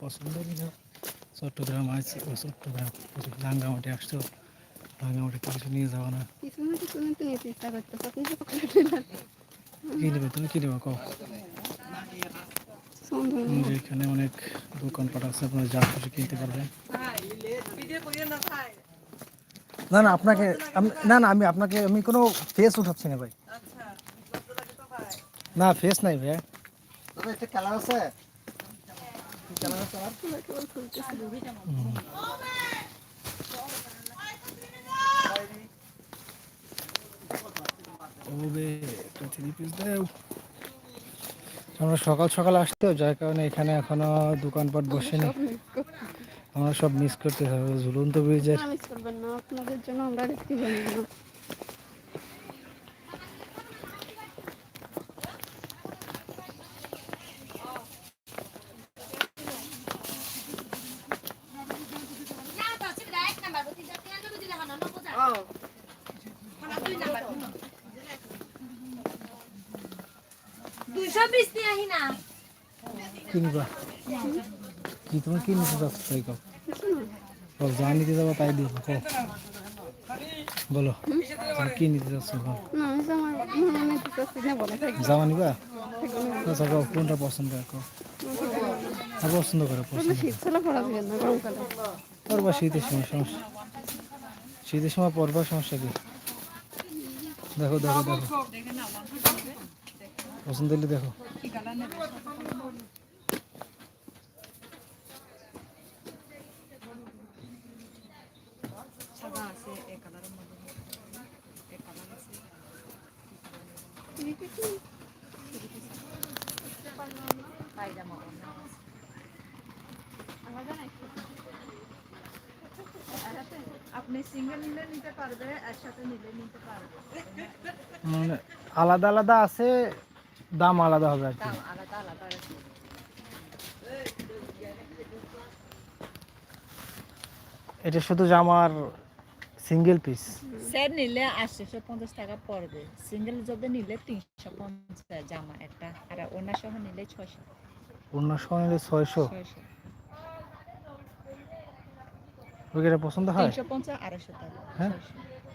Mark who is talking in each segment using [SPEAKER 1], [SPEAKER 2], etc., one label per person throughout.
[SPEAKER 1] পছন্দ যাও। চট্টগ্রাম আছে চট্টগ্রাম রাঙ্গামাটি আসছো রাঙ্গামাটি কিছু নিয়ে যাব না
[SPEAKER 2] না না।
[SPEAKER 1] কি নেবে তুমি কি নেবে কও এখানে অনেক দোকানপাট আছে আপনারা যা খুশি কিনতে পারবেন না না আপনাকে না না আমি আপনাকে আমি কোনো ফেস উঠাচ্ছি না ভাই। না ফেস নাই ভাই।
[SPEAKER 2] কেবল খুলতেছে
[SPEAKER 1] ওবে একটা থ্রি পিস দাও। আমরা সকাল সকাল আসতেও যার কারণে এখানে এখনও দোকানপাট বসেনি।
[SPEAKER 2] সব মিস
[SPEAKER 1] আমরা সব মিস করতে হবে ঝুলন্ত ব্রিজের।
[SPEAKER 2] মিস করবেন না আপনাদের জন্য আমরা দেখতে পারি না
[SPEAKER 3] দুইশো বিশ দিয়ে আহি না
[SPEAKER 1] কিনবা? কি তুমি কি নিতে চাচ্ছ তাই বল যা নিতে যাব তাই দিব কও। বলো কি নিতে চাচ্ছ জামা নিবা? আচ্ছা কও কোনটা পছন্দ হ্যাঁ, পছন্দ করে। পরবা শীতের সময় সমস্যা। শীতের সময় পরবা সমস্যা কি? দেখো দেখো দেখো। পছন্দ হলে দেখো
[SPEAKER 3] আপনি সিঙ্গেল নিলে নিতে পারবে একসাথে নিলে নিতে পারবে
[SPEAKER 1] মানে আলাদা আলাদা আছে দাম আলাদা হবে আর কি।
[SPEAKER 3] দাম আলাদা আলাদা আছে
[SPEAKER 1] এটা শুধু জামার সিঙ্গেল পিস
[SPEAKER 3] সেট নিলে আটশোশো পঞ্চাশ টাকা পড়বে। সিঙ্গেল যদি নিলে তিনশো পঞ্চাশ জামা একটা আর অন্য সহ নিলে ছয়শো।
[SPEAKER 1] অন্য সহ নিলে ছয়শো? ওইটা পছন্দ হয়?
[SPEAKER 3] তিনশো পঞ্চাশ আড়াইশো টাকা।
[SPEAKER 1] হ্যাঁ?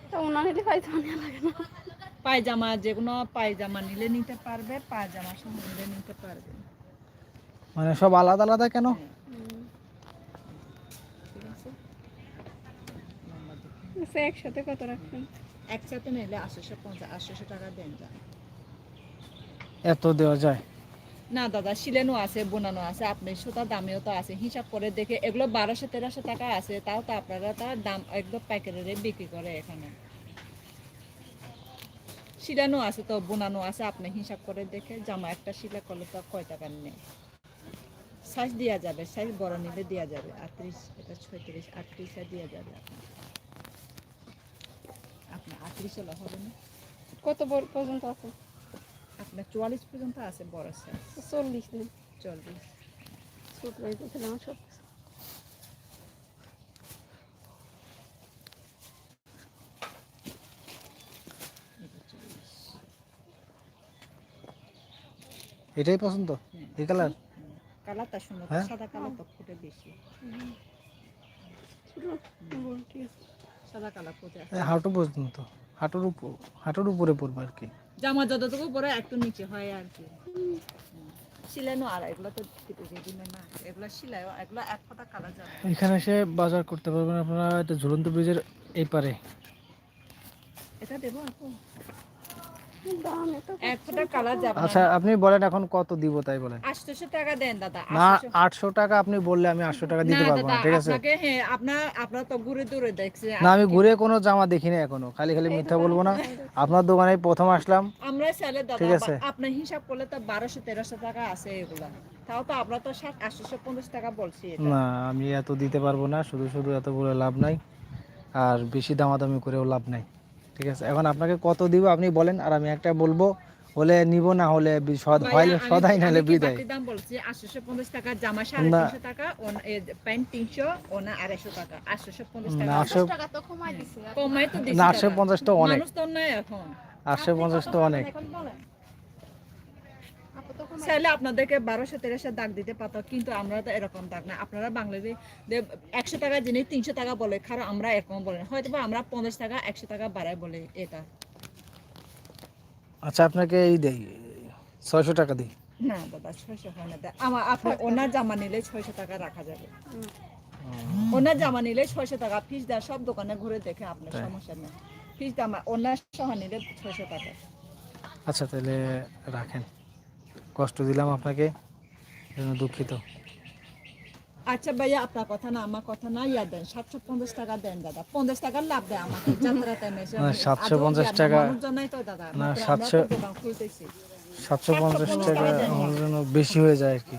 [SPEAKER 2] তা ওনা নিলে পাইতে লাগে না।
[SPEAKER 3] পায়জামা যে কোনো পায়জামা নিলে নিতে পারবে পায়জামা নিলে নিতে পারবে।
[SPEAKER 1] মানে সব আলাদা আলাদা কেন।
[SPEAKER 2] আচ্ছা একসাথে কত রাখবেন?
[SPEAKER 3] একসাথে নিলে আটশোশো পঞ্চাশ আটশোশো টাকা দেন
[SPEAKER 1] এত দেওয়া যায়?
[SPEAKER 3] না দাদা সিলেনো আছে বোনানো আছে আপনি সুতা দামেও তো আছে। হিসাব করে দেখে এগুলো বারোশো তেরোশো টাকা আছে তাও তো আপনারা তার দাম একদম পাইকারি রেট বিক্রি করে এখানে। সিলানো আছে তো বোনানো আছে আপনি হিসাব করে দেখে জামা একটা সিলা করলে তো কয় টাকা নেই? সাইজ দেওয়া যাবে সাইজ বড় নিলে দেওয়া যাবে আটত্রিশ এটা ছয়ত্রিশ আটত্রিশে দেওয়া যাবে আপনার। আপনার আটত্রিশ হলে হবে না।
[SPEAKER 2] কত বড় পর্যন্ত আছে?
[SPEAKER 3] আপনার চুয়াল্লিশ পর্যন্ত আছে বড় সাইজ
[SPEAKER 2] চল্লিশ দিন।
[SPEAKER 3] চল্লিশ।
[SPEAKER 2] ছোট আমার সব
[SPEAKER 3] এটা চল্লিশ
[SPEAKER 1] এটাই পছন্দ? এই কালার?
[SPEAKER 3] কালারটা সুন্দর
[SPEAKER 1] হ্যাঁ?
[SPEAKER 3] সাদা কালার তো ফুটে বেশি। সাদা কালার ফুটে
[SPEAKER 1] হাঁটু পর্যন্ত হাঁটুর উপর হাঁটুর উপরে পড়বে আর কি।
[SPEAKER 3] জামা যতটুকু পরে একটু নিচে হয় আর কি। সিলানো আর এগুলো তো রেডিমেড না এগুলো সিলাই এগুলো এক ফোঁটা কালার যাবে।
[SPEAKER 1] এখানে এসে বাজার করতে পারবেন আপনারা এটা ঝুলন্ত ব্রিজের এই পারে।
[SPEAKER 3] এটা দেবো আপু।
[SPEAKER 1] আচ্ছা আপনি বলেন এখন কত দিব তাই বলেন।
[SPEAKER 3] আটশোশো টাকা দেন দাদা
[SPEAKER 1] না
[SPEAKER 3] 800
[SPEAKER 1] আটশো টাকা আপনি বললে আমি আটশো টাকা দিতে পারব না ঠিক আছে?
[SPEAKER 3] আপনাকে হ্যাঁ আপনার আপনার তো ঘুরে দূরে দেখছে
[SPEAKER 1] না আমি ঘুরে কোনো জামা দেখিনি এখনও খালি খালি মিথ্যা বলব না। আপনার দোকানে প্রথম আসলাম
[SPEAKER 3] আমরা স্যালে দাদা
[SPEAKER 1] ঠিক আছে।
[SPEAKER 3] আপনার হিসাব করলে তো বারোশো তেরোশো টাকা আছে এগুলা। তাও তো আমরা তো ষাট আটশোশো পঞ্চাশ টাকা বলছি
[SPEAKER 1] না আমি এত দিতে পারব না শুধু শুধু এত বলে লাভ নাই আর বেশি দামাদামি করেও লাভ নাই। ঠিক আছে? এখন আপনাকে কত দিব আপনি বলেন আর আমি একটা বলব হলে নিব না হলে বি- সদ
[SPEAKER 3] হয়
[SPEAKER 1] সদাই
[SPEAKER 3] না হলে
[SPEAKER 1] বিদায়।
[SPEAKER 3] দাম বলছি? টাকা জামা টাকা ওনা- প্যান্ট তিনশো ওনা আড়াইশো টাকা আটশোশো পঞ্চাশ
[SPEAKER 1] না
[SPEAKER 3] টাকা।
[SPEAKER 1] আটশো
[SPEAKER 2] টাকা তো কমাই দিছি।
[SPEAKER 3] কমাই তো দিছি
[SPEAKER 1] না আটশো
[SPEAKER 3] দাদা।
[SPEAKER 1] পঞ্চাশ তো অনেক।
[SPEAKER 3] মানুষ তো নাই এখন।
[SPEAKER 1] আটশো পঞ্চাশ তো অনেক।
[SPEAKER 3] এখন বলেন? চাইলে আপনাদেরকে বারোশো তেরোশো দাগ দিতে পারতো কিন্তু আমরা তো এরকম দাগ না। আপনারা বাংলাদেশে একশো টাকা জিনিস তিনশো টাকা বলে কারণ আমরা এরকম বলে হয়তো আমরা পঞ্চাশ টাকা একশো টাকা বাড়ায় বলে এটা।
[SPEAKER 1] আচ্ছা আপনাকে এই দেই ছয়শো টাকা দিই।
[SPEAKER 3] না দাদা ছয়শো হয় না। আমার আপনার ওনার জামা নিলে ছয়শো টাকা রাখা যাবে। ওনার জামা নিলে ছয়শো টাকা ফিস দেওয়া সব দোকানে ঘুরে দেখে আপনার সমস্যা নেই। ফিস দামা ওনার সহ নিলে ছয়শো টাকা।
[SPEAKER 1] আচ্ছা তাহলে রাখেন। কষ্ট দিলাম আপনাকে জন্য দুঃখিত।
[SPEAKER 3] আচ্ছা ভাইয়া আপনার কথা না আমার কথা না ইয়া দেন সাতশো পঞ্চাশ টাকা দেন দাদা। পঞ্চাশ টাকার লাভ দেয় আমাকে যাত্রা টাইমে এসে।
[SPEAKER 1] না, 750 টাকা-
[SPEAKER 3] তো দাদা
[SPEAKER 1] না,
[SPEAKER 3] সাতশো আমরা তো
[SPEAKER 1] 700
[SPEAKER 3] দোকান খুলতেছি।
[SPEAKER 1] সাতশো পঞ্চাশ টাকা আমার জন্য বেশি হয়ে যায় আর কি।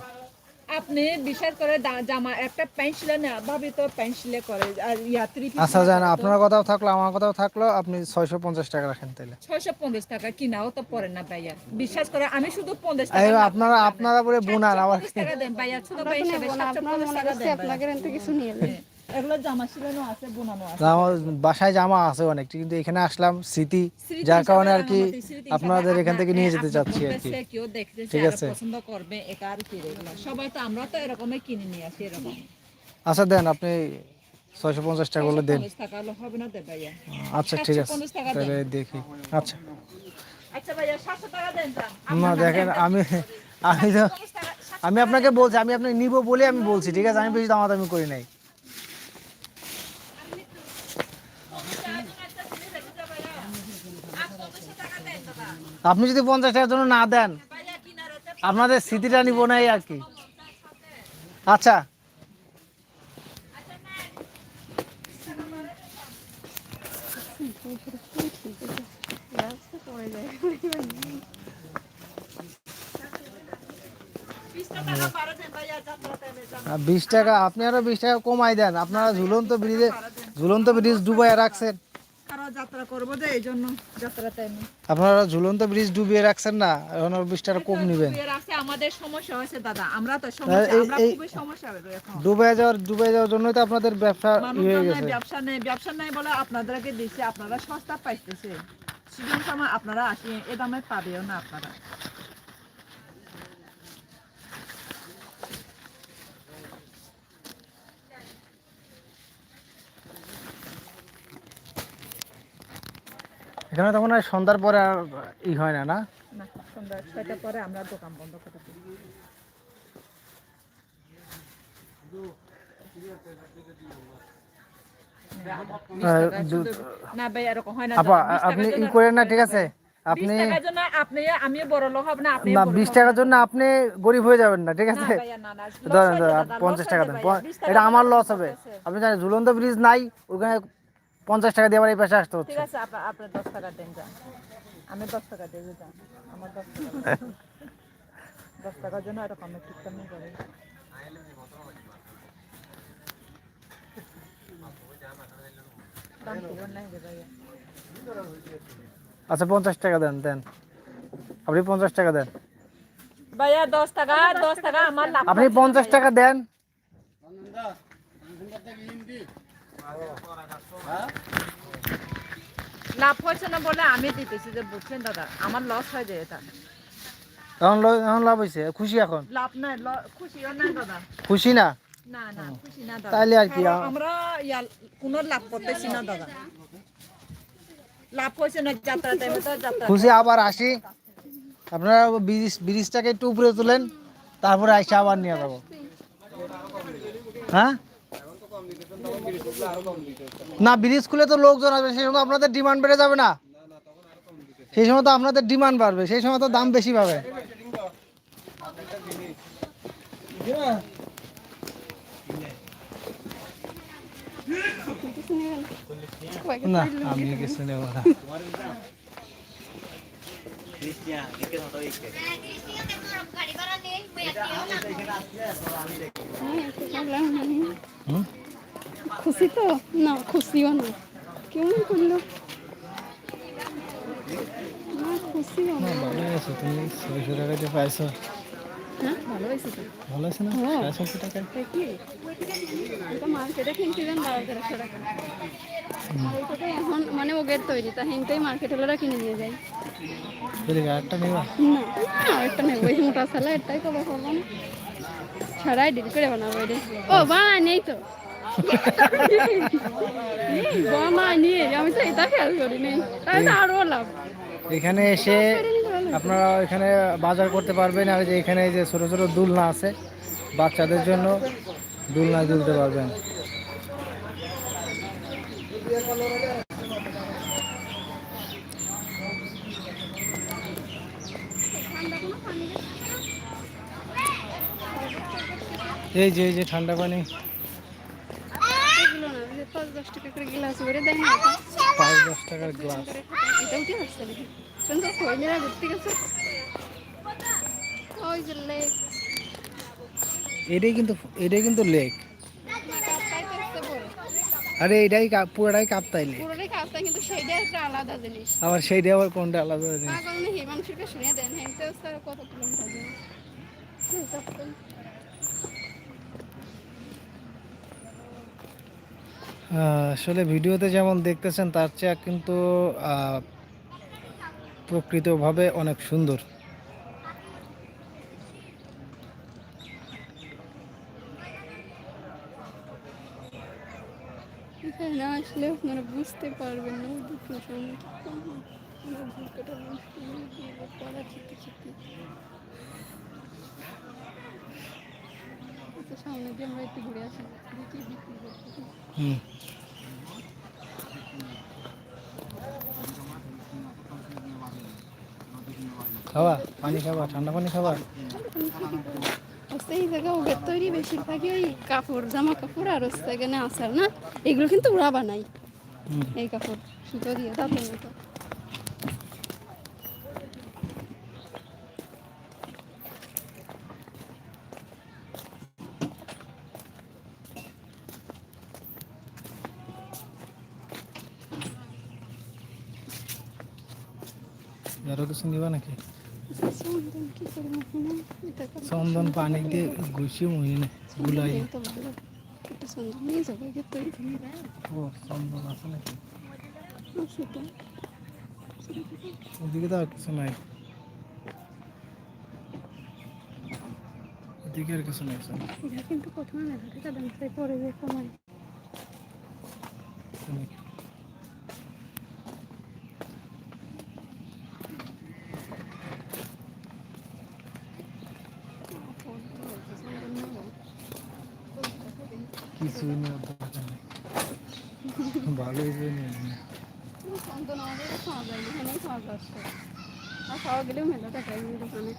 [SPEAKER 3] আপনি বিশাল করে জামা একটা প্যান্ট সিলে না ভাবি তো প্যান্ট সিলে করে আর ইয়াত্রী
[SPEAKER 1] আচ্ছা জান আপনার কথাও থাকল আমার কথাও থাকল আপনি ছয়শো পঞ্চাশ টাকা রাখেন তাহলে
[SPEAKER 3] ছয়শো পঞ্চাশ টাকা কিনাও তো পরে না ভাইয়া। বিশ্বাস করে আমি শুধু পঞ্চাশ
[SPEAKER 1] এই
[SPEAKER 3] টাকা লাভ
[SPEAKER 1] আপনারা আপনারা বলে বোনার আবার।
[SPEAKER 3] 750 টাকা দেন ভাইয়া ছোট ভাই হিসেবে
[SPEAKER 2] বোনা, আপনার
[SPEAKER 3] 750
[SPEAKER 2] মনে
[SPEAKER 3] টাকা
[SPEAKER 2] করছে
[SPEAKER 3] দেন
[SPEAKER 2] আপনাকে থেকে কিছু নিয়ে
[SPEAKER 3] এগুলো জামা সিলানো আছে বোনানো আছে।
[SPEAKER 1] আমার বাসায় জামা আছে অনেক কিন্তু এখানে আসলাম স্মৃতি যার কারণে আর কি আপনাদের এখান থেকে নিয়ে যেতে চাচ্ছি আর কি।
[SPEAKER 3] কেউ
[SPEAKER 1] ঠিক আছে।
[SPEAKER 3] পছন্দ করবে এটা আর কি সবাই তো আমরা তো এরকমই কিনে নিয়ে আসি এরকম।
[SPEAKER 1] আচ্ছা দেন আপনি ছয়শো পঞ্চাশ টাকা বলে দেন।
[SPEAKER 3] 750 টাকা হলে হবে না দে ভাইয়া।
[SPEAKER 1] আচ্ছা ঠিক আছে।
[SPEAKER 3] 750 টাকা দেন।
[SPEAKER 1] তাহলে দেখি। আচ্ছা।
[SPEAKER 3] আচ্ছা দেন।
[SPEAKER 1] না দেখেন আমি আমি তো আমি আপনাকে বলছি আমি আপনাকে নিব বলে আমি বলছি ঠিক আছে? আমি বেশি দামাদামি করি নাই। আপনি যদি পঞ্চাশ টাকার জন্য না দেন, আপনাদের স্মৃতিটা নিব নাই আর কি। আচ্ছা।
[SPEAKER 3] বিশ টাকা,
[SPEAKER 1] আপনি আরও বিশ টাকা কমাই দেন। আপনারা ঝুলন্ত ব্রিজে ঝুলন্ত ব্রিজ ডুবাই রাখছেন।
[SPEAKER 3] করব যে এই জন্য যাত্রা টাইমে
[SPEAKER 1] আপনারা ঝুলন্ত ব্রিজ ডুবিয়ে রাখছেন না এখন আর কম নেবেন।
[SPEAKER 3] আছে আমাদের সমস্যা হয়েছে দাদা আমরা তো সমস্যা আমরা খুবই সমস্যা হবে এখন।
[SPEAKER 1] ডুবে যাওয়ার ডুবে যাওয়ার জন্যই তো আপনাদের ব্যবসা হয়ে গেছে
[SPEAKER 3] নাই, ব্যবসা নেই ব্যবসা নেই বলে আপনাদেরকে দিচ্ছে আপনারা সস্তা পাইতেছে। সিজন সময় আপনারা আসি এ দামে পাবেও না আপনারা।
[SPEAKER 1] এখানে তখন আর সন্ধ্যার পরে আর ই হয় না না?
[SPEAKER 3] সন্ধ্যা ছয়টার পরে আমরা দোকান বন্ধ করে দিই।
[SPEAKER 1] আপনি ই করেন না ঠিক আছে? আপনি
[SPEAKER 3] আপনি আমি বড় লোক হব না আপনি
[SPEAKER 1] না বিশ টাকার জন্য আপনি গরিব হয়ে যাবেন না ঠিক আছে? ধরেন ধরেন, পঞ্চাশ টাকা দেন এটা আমার লস হবে। আপনি জানেন ঝুলন্ত ব্রিজ নাই ওখানে পঞ্চাশ টাকা দিয়ে আবার এই পাশে আসতে
[SPEAKER 3] ঠিক
[SPEAKER 1] হচ্ছে
[SPEAKER 3] আছে আপনার আপনার দশ টাকা দেন যান। আমি দশ টাকা দেবো যান। আমার দশ টাকা দেন। দশ টাকার জন্য এরকম ঠিক কেমন করে। দাম কি বল নাই রে ভাইয়া?
[SPEAKER 1] আচ্ছা পঞ্চাশ টাকা দেন দেন। আপনি পঞ্চাশ টাকা দেন।
[SPEAKER 3] ভাইয়া দশ টাকা দশ টাকা আমার লাভ
[SPEAKER 1] আপনি পঞ্চাশ টাকা দেন।
[SPEAKER 3] লাভ হয়েছে না বলে আমি দিতেছি যে বুঝছেন দাদা আমার লস হয়ে যায় এটা।
[SPEAKER 1] এখন এখন লাভ হয়েছে খুশি এখন?
[SPEAKER 3] লাভ নাই খুশিও নাই দাদা।
[SPEAKER 1] খুশি না?
[SPEAKER 3] না না খুশি না দাদা।
[SPEAKER 1] তাইলে আর কি,
[SPEAKER 3] আমরা কোনো লাভ করতেছি না দাদা। লাভ হয়েছে না যাত্রা টাইমে তো যাত্রা
[SPEAKER 1] খুশি আবার আসি। আপনারা ব্রিজ ব্রিজটাকে একটু উপরে তোলেন তারপরে আইসা আবার নিয়ে যাব। হ্যাঁ? না ব্রিজ খুলে তো লোকজন আসবে সেই সময় আপনাদের ডিমান্ড বেড়ে যাবে না? সেই সময় তো আপনাদের ডিমান্ড বাড়বে সেই সময় তো দাম বেশি পাবে। না আমি কিছু নেব না হুম?
[SPEAKER 2] খুশি তো না খুশিও না। কেমন করল। খুশিও না।
[SPEAKER 1] না ভালো আছে। তুমি ছয়শো টাকা যে পাইছো।
[SPEAKER 2] হ্যাঁ? ভালো তো
[SPEAKER 1] আছে না?
[SPEAKER 2] হ্যাঁ। কি? মার্কেটে কিনছিলেন বারো তেরোশো টাকা। আর এটা তো এখন মানে ওগের তৈরি তা হিনতেই মার্কেট হলেরা কিনে নিয়ে যায়।
[SPEAKER 1] নেবা?
[SPEAKER 2] না একটা নেব। এই মোটা সালা এটাই কবে করব না। ছাড়াই ডিল করে বানাবো ও বা নেই তো।
[SPEAKER 1] এখানে এসে আপনারা এখানে বাজার করতে পারবেন, আর যে এখানে যে ছোট ছোট দুলনা আছে বাচ্চাদের জন্য, দুলনা দুলতে পারবেন। এই যে এই যে ঠান্ডা পানি।
[SPEAKER 2] পাঁচ দশ টাকা করে গ্লাস ভরে দেয় না।
[SPEAKER 1] পাঁচ দশ টাকার গ্লাস।
[SPEAKER 2] এটা উঠে আসছে নাকি কিন্তু হইলে ঘুরতে গেছে? ওই যে লেক।
[SPEAKER 1] এটাই কিন্তু এটাই কিন্তু লেক। আরে এটাই কাপ- পুরোটাই কাপ্তাই লেক।
[SPEAKER 2] পুরোটাই কিন্তু সেইটা একটা আলাদা জিনিস।
[SPEAKER 1] আবার সেইটা আবার কোনটা আলাদা জিনিস?
[SPEAKER 2] শুনে দেন কত কিলোমিটার যাবে হিসাব করে।
[SPEAKER 1] আহ, আসলে ভিডিওতে যেমন দেখতেছেন, তার চেয়ে কিন্তু প্রকৃতভাবে অনেক সুন্দর।
[SPEAKER 2] না, আসলে আপনারা বুঝতে পারবেন না সামনে দিয়ে আমরা একটু ঘুরে আসি দেখি বিক্রি
[SPEAKER 1] হুম। খাবা? পানি খাবা? ঠান্ডা পানি খাবা?
[SPEAKER 2] আচ্ছা, এই জায়গা ওদের তৈরি বেশিরভাগই ওই কাপড় জামা কাপড় আর হচ্ছে এখানে আসার না এগুলো কিন্তু ওরা বানাই এই কাপড় সুতো দিয়ে তাঁতের মতো।
[SPEAKER 1] আরও কিছু নিবা নাকি
[SPEAKER 2] চন্দন কি করে মাখানো? এটা কাপড়
[SPEAKER 1] চন্দন পানি দিয়ে গুছিয়ে মহিনে গুলাই
[SPEAKER 2] এই তো ভালো একটা চন্দন নিয়ে যাব এদের তৈরি করে
[SPEAKER 1] ও চন্দন আছে নাকি
[SPEAKER 2] সুতো
[SPEAKER 1] ওদিকে তো আর কিছু নাই ওদিকে আর কিছু নাই চল।
[SPEAKER 2] এটা কিন্তু প্রথমে মেলা থেকে দাম চাই পরে যে কমাই
[SPEAKER 1] কিছুই নেওয়ার দরকার নেই। ভালো হিসেবে নিয়ে নিন।
[SPEAKER 2] চন্দন আমাদের খাওয়া এখানেই খাওয়া যাচ্ছে। আর খাওয়া গেলেও মেলা টাকা দোকানে